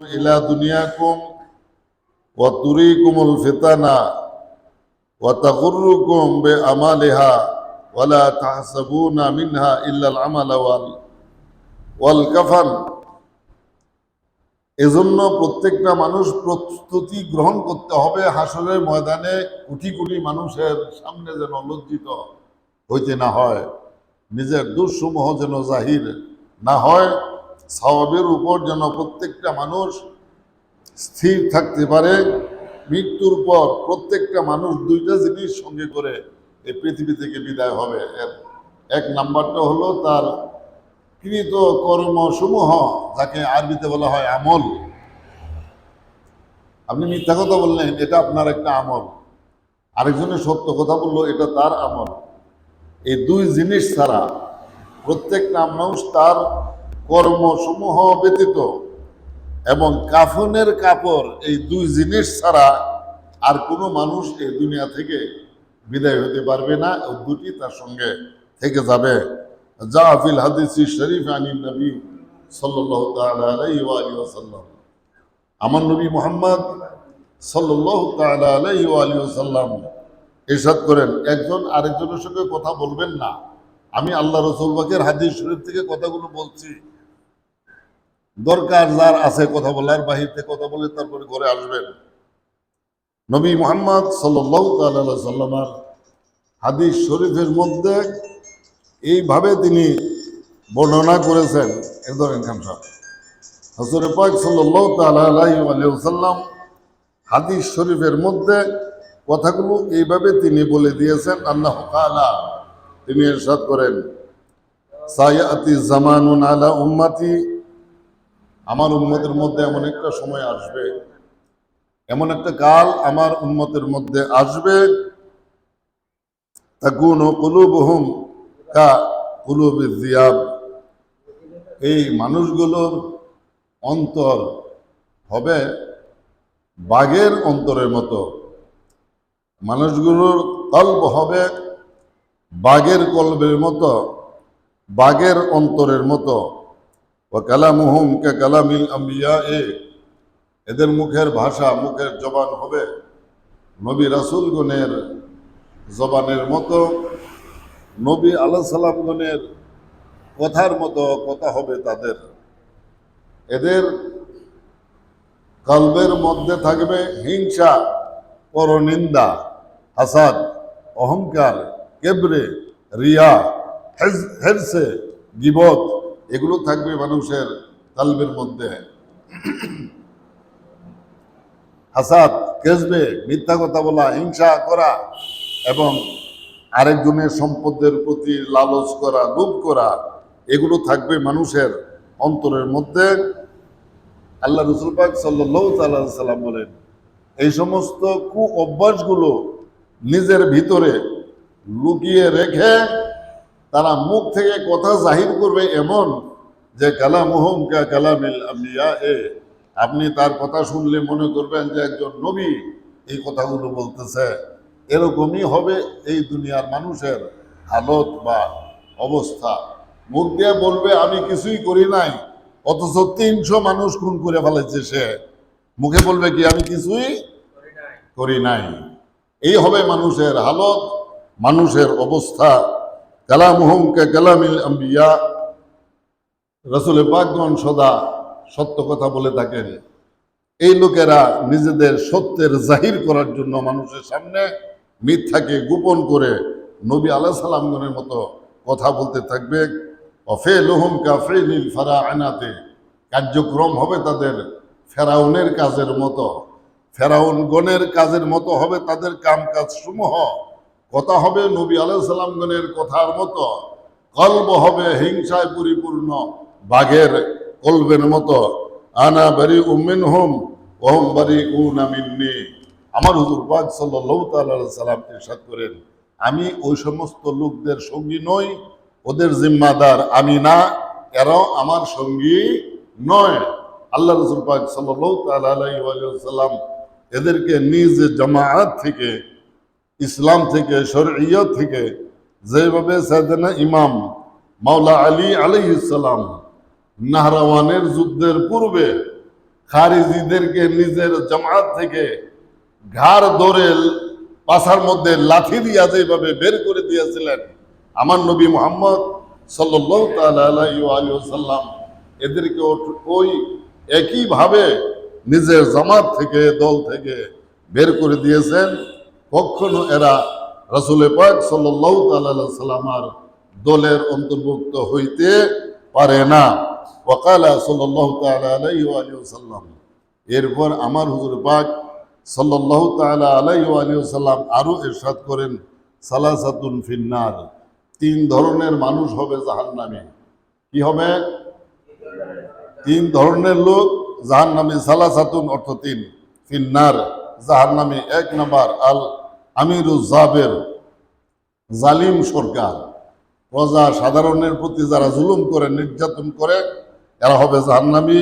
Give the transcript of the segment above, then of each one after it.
إلى دنياكم وتريكم الفتن وتغركم بأمالها ولا تحسبون منها إلا العمل وال والكفن এজন্য প্রত্যেকটা মানুষ প্রস্তুতি গ্রহণ করতে হবে হাসরের ময়দানে কোটি কোটি মানুষের সামনে যেন লজ্জিত হইতে না হয় নিজের দুঃসমূহ যেন জাহির না হয় স্বভাবের উপর যেন প্রত্যেকটা মানুষ স্থির থাকতে পারে, মৃত্যুর পর প্রত্যেকটা মানুষ দুইটা জিনিস সঙ্গে করে এই পৃথিবী থেকে বিদায় হবে। এক নাম্বারটা হলো তার কৃত কর্মসমূহ, যাকে আরবিতে বলা হয় আমল। আপনি মিথ্যা কথা বললেন, এটা আপনার একটা আমল। আরেকজনের সত্য কথা বলল, এটা তার আমল। এই দুই জিনিস ছাড়া প্রত্যেকটা মানুষ তার কর্মসমূহ ব্যতীত এবং কাফনের কাপড় এই দুই জিনিস ছাড়া আর কোনো মানুষ এই দুনিয়া থেকে বিদায় হতে পারবে না ও দুটি তার সঙ্গে থেকে যাবে। যা ফিল হাদিসি শরীফ আনী নবী সাল্লাহ ওয়াসাল্লাম। আমার নবী মোহাম্মদ সাল্লাহ ওয়াসাল্লাম ইরশাদ করেন, একজন আরেকজনের সঙ্গে কথা বলবেন না। আমি আল্লাহ রসুল বাকের হাদিস শরীফ থেকে কথাগুলো বলছি। দরকার যার আছে কথা বলার বাহিরতে কথা বলে তারপরে ঘরে আসবেন। নবী মোহাম্মদ সাল্লামার হাদিস শরীফের মধ্যে এইভাবে তিনি বর্ণনা করেছেন। এ ধরেন খান সাহেব হজরে পাক সাল্লাহ তাল্লাম হাদিস শরীফের মধ্যে কথাগুলো এইভাবে তিনি বলে দিয়েছেন আল্লাহ তাআলা তিনি এরশাদ করেন, সায়াতি জামানুন আলা উম্মতি আমার উম্মতের মধ্যে এমন একটা সময় আসবে, এমন একটা কাল আমার উম্মতের মধ্যে আসবে। তাকুন কুলুবহুম কা জিয়াব এই মানুষগুলোর অন্তর হবে বাঘের অন্তরের মতো। মানুষগুলোর কল্প হবে বাঘের কল্পের মতো, বাঘের অন্তরের মতো। কালামুহুম কে কালামিল আম্বিয়া এ এদের মুখের ভাষা মুখের জবান হবে নবী রাসুলগণের জবানের মতো, নবী আল্লাহ সাল্লামগণের কথার মতো কথা হবে তাদের। এদের কলবের মধ্যে থাকবে হিংসা, পরনিন্দা, হাসাদ, অহংকার, কেবরে, রিয়া হেরসে, গিবত এগুলো থাকবে মানুষের কলবের মধ্যে। হাসাদ কেসবে মিথ্যা কথা বলা, হিংসা করা এবং আরেকজনের সম্পদের প্রতি লালচ করা লোভ করা, এগুলো থাকবে মানুষের অন্তরের মধ্যে। আল্লাহ রসুল পাক সাল্লাম বলেন, এই সমস্ত কু অভ্যাসগুলো নিজের ভিতরে লুকিয়ে রেখে তারা মুখ থেকে কথা জাহির করবে এমন যে কালামুহম কা কালামিল আম্বিয়া এ আপনি তার কথা শুনলে মনে করবেন যে একজন নবী এই কথাগুলো বলতেছে। এরকমই হবে এই দুনিয়ার মানুষের হালত বা অবস্থা। মুখ দিয়ে বলবে, আমি কিছুই করি নাই, অথচ তিনশো মানুষ খুন করে ফেলেছে সে। মুখে বলবে কি, আমি কিছুই করি নাই। এই হবে মানুষের হালত, মানুষের অবস্থা। কালামুহম কে কালামিল আম্বিয়া। রসুল পাকগণ সদা সত্য কথা বলে থাকেন। এই লোকেরা নিজেদের সত্যের জাহির করার জন্য মানুষের সামনে মিথ্যাকে গোপন করে নবী আলাহ সালামগণের মতো কথা বলতে থাকবে। অফে লোহম কাফে নীল ফারা আনাতে কার্যক্রম হবে তাদের ফেরাউনের কাজের মতো। ফেরাউন ফেরাউনগণের কাজের মতো হবে তাদের কাম কাজ সমূহ। কথা হবে নবী আলাহ সালামগণের কথার মতো। কল্ব হবে হিংসায় পরিপূর্ণ বাঘের কলবের মতো। আনা বাড়ি উমিন হোম ওহম বাড়ি উনা মিন্নি। আমার হুজুর পাক সাল্লাল্লাহু তাআলা সাল্লাম ইরশাদ করেন, আমি ওই সমস্ত লোকদের সঙ্গী নই, ওদের জিম্মাদার আমি না, এরাও আমার সঙ্গী নয়। আল্লাহ রসুল পাক আলাইহি ওয়া সাল্লাম এদেরকে নিজ জামাআত থেকে ইসলাম থেকে শরঈয়ত থেকে যেভাবে সাইয়েদনা ইমাম মাওলা আলী আলাইহিস সালাম নাহরাওয়ানের যুদ্ধের পূর্বে খারিজিদেরকে নিজের জামাত থেকে ঘাড় ধরে পাশার মধ্যে লাঠি দিয়া যেভাবে বের করে দিয়েছিলেন, আমার নবী মোহাম্মদ সাল্লাম এদেরকে ওই একইভাবে নিজের জামাত থেকে, দল থেকে বের করে দিয়েছেন। কখনো এরা রসুল পাক সাল্লাহ সাল্লামার দলের অন্তর্ভুক্ত হইতে পারে না। ওকালা সাল্লাহ সাল্লাম এরপর আমার হুজুর পাক সাল্লাহ তালা আলাইসাল্লাম আরও এরশাদ করেন, সালাসাতুন ফিন্নার, তিন ধরনের মানুষ হবে জাহান নামে কি হবে? তিন ধরনের লোক জাহান নামে সালাসাতুন অর্থ তিন, ফিন্নার। জাহান নামে এক নাম্বার আল আমিরুজ জাবের জালিম সরকার। প্রজা সাধারণের প্রতি যারা জুলুম করে, নির্যাতন করে, এরা হবে জাহান্নামী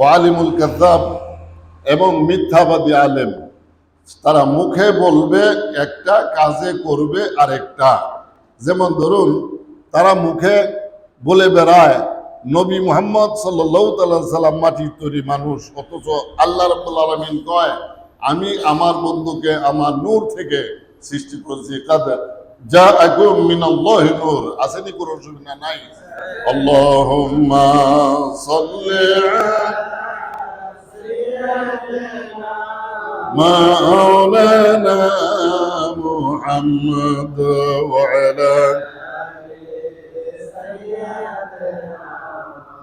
ও আলিমুল কাদ্দাব এবং মিথ্যাবাদী আলেম। তারা মুখে বলবে, একটা কাজে করবে আরেকটা। যেমন ধরুন, তারা মুখে বলে বেড়ায়, নবী মোহাম্মদ সাল্লাহ সাল্লাম মাটির তৈরি মানুষ, অথচ আল্লাহ রব্বুল আলমিন কয় আমি আমার বন্ধুকে আমার নূর থেকে সৃষ্টি করেছি কাদের যা আকুম মিনাল্লাহি নূর আসেনি কোনো অসুবিধা নাই আল্লাহুম্মা সাল্লি مولانا محمد وعلى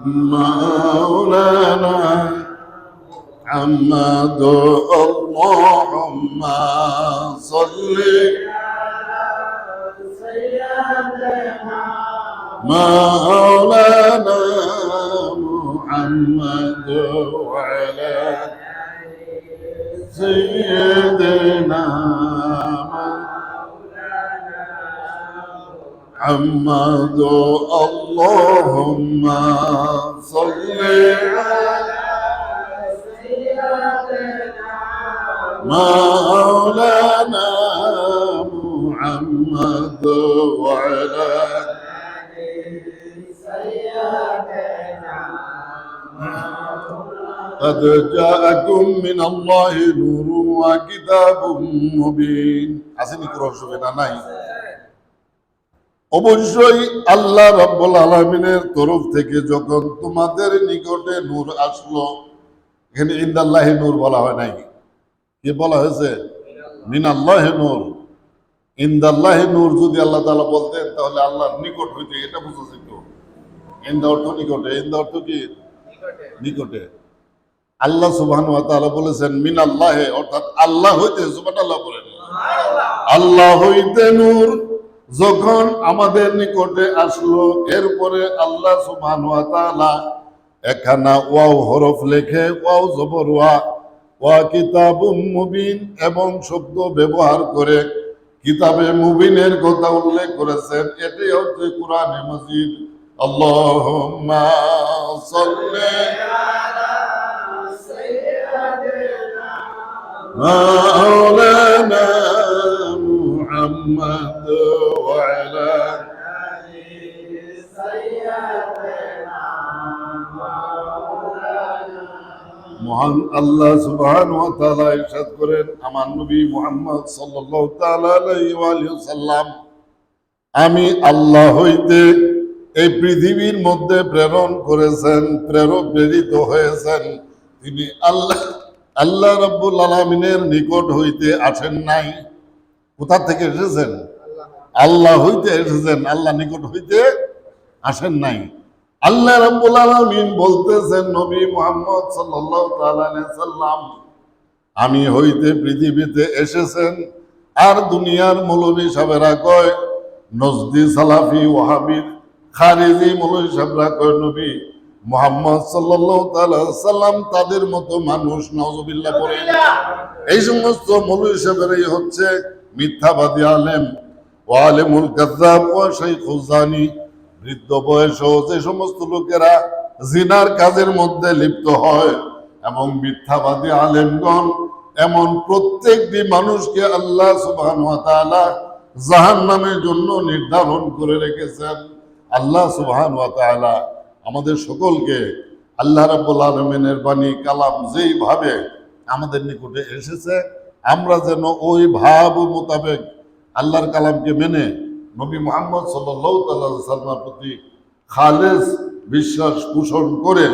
مولانا محمد اللهم صل مولانا محمد وعلى سيدنا محمد اللهم صل مولانا محمد وعلى قد جاءكم من الله نور وكتاب مبين আসেনি কোনো অসুবিধা নাই অবশ্যই আল্লাহ রাব্বুল আলামিনের তরফ থেকে যখন তোমাদের নিকটে নূর আসলো এখানে ইন্দাল্লাহি নূর বলা হয় নাই কি বলা হয়েছে মিনাল্লাহি নূর। ইন্দাল্লাহি নূর যদি আল্লাহ তাআলা বলতেন তাহলে আল্লাহর নিকট হইতে এটা বুঝা যেত। ইন্দা অর্থ নিকটে ইন্দা অর্থ কি? নিকটে। আল্লাহ তাআলা বলেছেন মিনাল্লাহি অর্থাৎ আল্লাহ হইতে সুবহানাল্লাহ বলেন। আল্লাহ হইতে নূর যখন আমাদের নিকটে আসলো এরপরে আল্লাহ সুবহান ওয়া তাআলা একখানা ওয়াও হরফ লেখে ওয়াও জবর ওয়া মুবিন এবং শব্দ ব্যবহার করে কিতাবে মুবিনের কথা উল্লেখ করেছেন। এটাই হচ্ছে কোরআনে মজিদ। আল্লাহ মহান আল্লাহ সুবহান ওয়া তাআলা ইরশাদ করেন, আমার নবী মুহাম্মদ সাল্লাল্লাহু তাআলা আলাইহি ওয়া সাল্লাম আমি আল্লাহ হইতে এই পৃথিবীর মধ্যে প্রেরণ করেছেন, প্রেরক প্রেরিত হয়েছেন। তিনি আল্লাহ আল্লাহ রাব্বুল আলামিনের নিকট হইতে আসেন নাই। কোথা থেকে এসেছেন? আল্লাহ হইতে এসেছেন, আল্লাহ নিকট হইতে আসেন নাই। আল্লাহ রাব্বুল আলামিন বলতেছেন, নবী মুহাম্মদ সাল্লাল্লাহু তাআলা আলাইহি সাল্লাম, আমি হইতে পৃথিবীতে এসেছেন আর দুনিয়ার মৌলবী সাহেবেরা কয়, নজদি সালাফি ওয়াহাবির খারিজি মৌলবী সাহেবরা কয়, নবী মোহাম্মদ সাল্লাল্লাহু তাআলা সাল্লাম তাদের মতো মানুষ নওজুবিল্লাহ পড়ে এই সমস্ত মৌলবী সাহেবেরাই হচ্ছে মিথ্যাবাদী আলেম, ও আলেমুল কাজ্জাব ও শাইখুজানি বৃদ্ধ বয়সেও যে সমস্ত লোকেরা জিনার কাজের মধ্যে লিপ্ত হয় এবং মিথ্যাবাদী আলেমগণ, এমন প্রত্যেকটি মানুষকে আল্লাহ সুবহান ওয়া তাআলা জাহান্নামের জন্য নির্ধারণ করে রেখেছেন। আল্লাহ তাআলা আমাদের সকলকে আল্লাহ রাব্বুল আলমিনের বাণী, কালাম যেইভাবে আমাদের নিকটে এসেছে, আমরা যেন ওই ভাব মোতাবেক আল্লাহর কালামকে মেনে নবী মোহাম্মদ সাল্লামের প্রতি খালেজ বিশ্বাস পোষণ করে,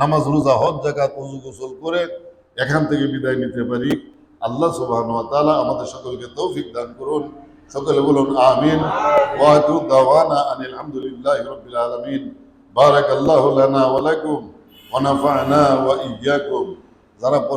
নামাজ, রোজা, হজ জাকাত উজু, গোসল করে এখান থেকে বিদায় নিতে পারি। আল্লাহ সুবহান ওয়া তাআলা আমাদের সকলকে তৌফিক দান করুন। সকলে বলুন, আমিন। ওয়া আখিরু দাওয়ানা আনিল হামদুলিল্লাহি রাব্বিল আলামিন। বারাকাল্লাহু লানা ওয়া লাকুম ওয়া নাফা'না যারা পরে